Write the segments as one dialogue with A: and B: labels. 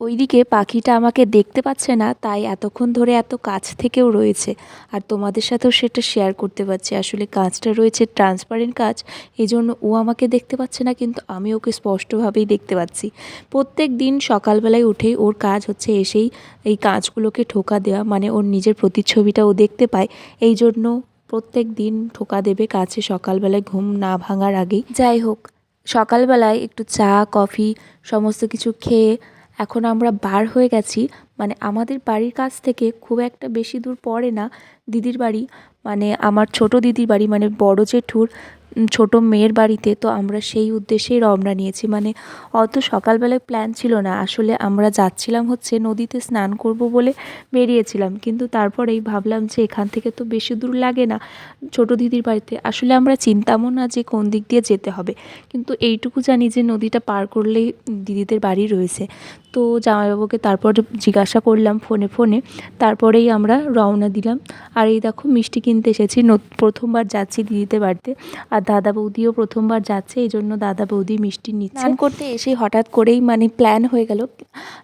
A: ওইদিকে পাখিটা আমাকে দেখতে পাচ্ছে না, তাই এতক্ষণ ধরে এত কাছ থেকেও রয়েছে। আর তোমাদের সাথেও সেটা শেয়ার করতে পারছি। আসলে কাঁচটা রয়েছে ট্রান্সপারেন্ট কাঁচ এই জন্য ও আমাকে দেখতে পাচ্ছে না, কিন্তু আমি ওকে স্পষ্টভাবেই দেখতে পাচ্ছি। প্রত্যেক দিন সকালবেলায় উঠেই ওর কাজ হচ্ছে এসেই এই কাঁচগুলোকে ঠোকা দেওয়া মানে ওর নিজের প্রতিচ্ছবিটা ও দেখতে পায়। এই জন্য প্রত্যেক দিন ঠোকা দেবে কাছে সকালবেলায় ঘুম না ভাঙার আগেই। যাই হোক, সকালবেলায় একটু চা, কফি, সমস্ত কিছু খেয়ে এখন আমরা বার হয়ে গেছি। মানে আমাদের বাড়ির কাছ থেকে খুব একটা বেশি দূর পড়ে না দিদির বাড়ি। মানে আমার ছোট দিদির বাড়ি মানে বড় জেঠুর। ছোট মেয়ের বাড়িতে তো আমরা সেই উদ্দেশ্যেই রওনা নিয়েছি। মানে অত সকালবেলায় প্ল্যান ছিল না। আসলে আমরা যাচ্ছিলাম হচ্ছে নদীতে স্নান করব বলে বেরিয়েছিলাম। কিন্তু তারপরেই ভাবলাম যে এখান থেকে তো বেশি দূর লাগে না ছোট দিদির বাড়িতে। আসলে আমরা চিন্তামও না যে কোন দিক দিয়ে যেতে হবে। কিন্তু এইটুকু জানি যে নদীটা পার করলেই দিদিদের বাড়ি রয়েছে। তো জামাইবাবুকে তারপর জিজ্ঞাসা করলাম ফোনে ফোনে। তারপরেই আমরা রওনা দিলাম। আর এই দেখো মিষ্টি কিনতে এসেছি। প্রথমবার যাচ্ছি দিদিদের বাড়িতে। আর দাদা বৌদিও প্রথমবার যাচ্ছে এই জন্য দাদা বৌদি মিষ্টি নিচ্ছে। স্নান করতে এসে হঠাৎ করেই মানে প্ল্যান হয়ে গেল।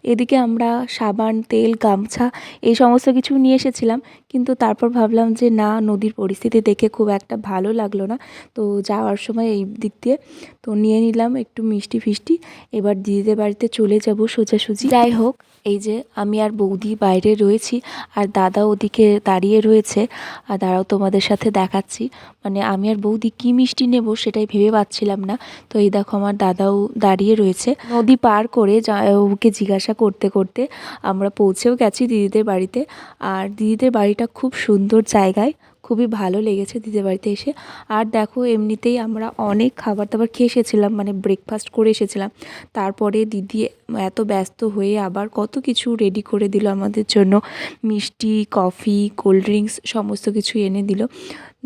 A: এদিকে আমরা সাবান, তেল, গামছা এই সমস্ত কিছু নিয়ে এসেছিলাম, কিন্তু তারপর ভাবলাম যে না, নদীর পরিস্থিতি দেখে খুব একটা ভালো লাগল না। তো যাওয়ার সময় এই দিক দিয়ে তো নিয়ে নিলাম একটু মিষ্টি ফিষ্টি। এবার দিদিদের বাড়িতে চলে যাব সোজাসুজি। যাই হোক, এই যে আমি আর বৌদি বাইরে রয়েছি, আর দাদা ওদিকে দাঁড়িয়ে রয়েছে, আর দাঁড়াও তোমাদের সাথে দেখাচ্ছি। মানে আমি আর বৌদি কী মিষ্টি নেব সেটাই ভেবে পাচ্ছিলাম না। তো এই দেখো আমার দাদাও দাঁড়িয়ে রয়েছে। নদী পার করে ওকে জিজ্ঞাসা করতে করতে আমরা পৌঁছেও গেছি দিদিদের বাড়িতে। আর দিদিদের বাড়িটা খুব সুন্দর জায়গায়, খুবই ভালো লেগেছে দিদিদের বাড়িতে এসে। আর দেখো এমনিতেই আমরা অনেক খাবার দাবার খেয়ে এসেছিলাম মানে ব্রেকফাস্ট করে এসেছিলাম। তারপরে দিদি এত ব্যস্ত হয়ে আবার কত কিছু রেডি করে দিল আমাদের জন্য। মিষ্টি কফি কোল্ড ড্রিঙ্কস সমস্ত কিছু এনে দিল।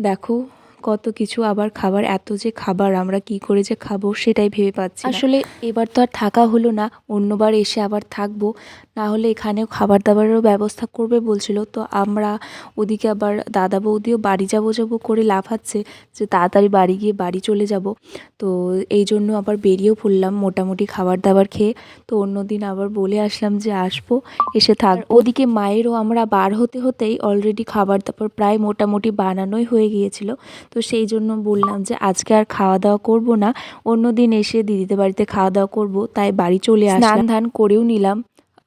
A: দেখো কত কিছু আবার খাবার, এত যে খাবার আমরা কি করে যে খাব সেটাই ভেবে পাচ্ছি আসলে এবার তো আর থাকা হলো না, অন্যবার এসে আবার থাকব। না হলে এখানেও খাবার দাবারেরও ব্যবস্থা করবে বলছিল। তো আমরা ওদিকে আবার দাদা বৌদিও বাড়ি যাব যাব করে লাফাচ্ছে যে তাড়াতাড়ি বাড়ি গিয়ে বাড়ি চলে যাব। তো এই জন্য আবার বেরিয়েও পড়লাম মোটামুটি খাবার দাবার খেয়ে। তো অন্যদিন আবার বলে আসলাম যে আসব, এসে থাক। ওদিকে মায়েরও আমরা বার হতে হতেই অলরেডি খাবার দাবার প্রায় মোটামুটি বানানোই হয়ে গিয়েছিল। তো সেই জন্য বললাম যে আজকে আর খাওয়া দাওয়া করব না। অন্য দিন এসে দিদিদের বাড়িতে খাওয়া দাওয়া করব, তাই বাড়ি চলে আসলাম। ধান করেও নিলাম।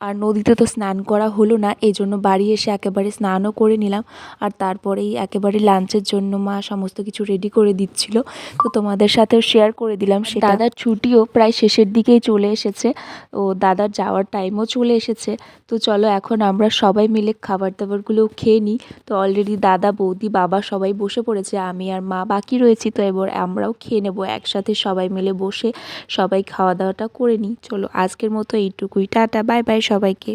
A: আর নদীতে তো স্নান করা হলো না এই জন্য বাড়ি এসে একেবারে স্নানও করে নিলাম। আর তারপরেই একেবারে লাঞ্চের জন্য মা সমস্ত কিছু রেডি করে দিচ্ছিল। তো তোমাদের সাথেও শেয়ার করে দিলাম সে দাদার ছুটিও প্রায় শেষের দিকেই চলে এসেছে। ও দাদার যাওয়ার টাইমও চলে এসেছে। তো চলো এখন আমরা সবাই মিলে খাবার দাবারগুলো খেয়ে নিই। তো অলরেডি দাদা বৌদি বাবা সবাই বসে পড়েছে আমি আর মা বাকি রয়েছি। তো এবার আমরাও খেয়ে নেব একসাথে সবাই মিলে বসে সবাই খাওয়া দাওয়াটা করে নিই। চলো আজকের মতো এইটুকুই। টাটা বাই বাই সবাইকে।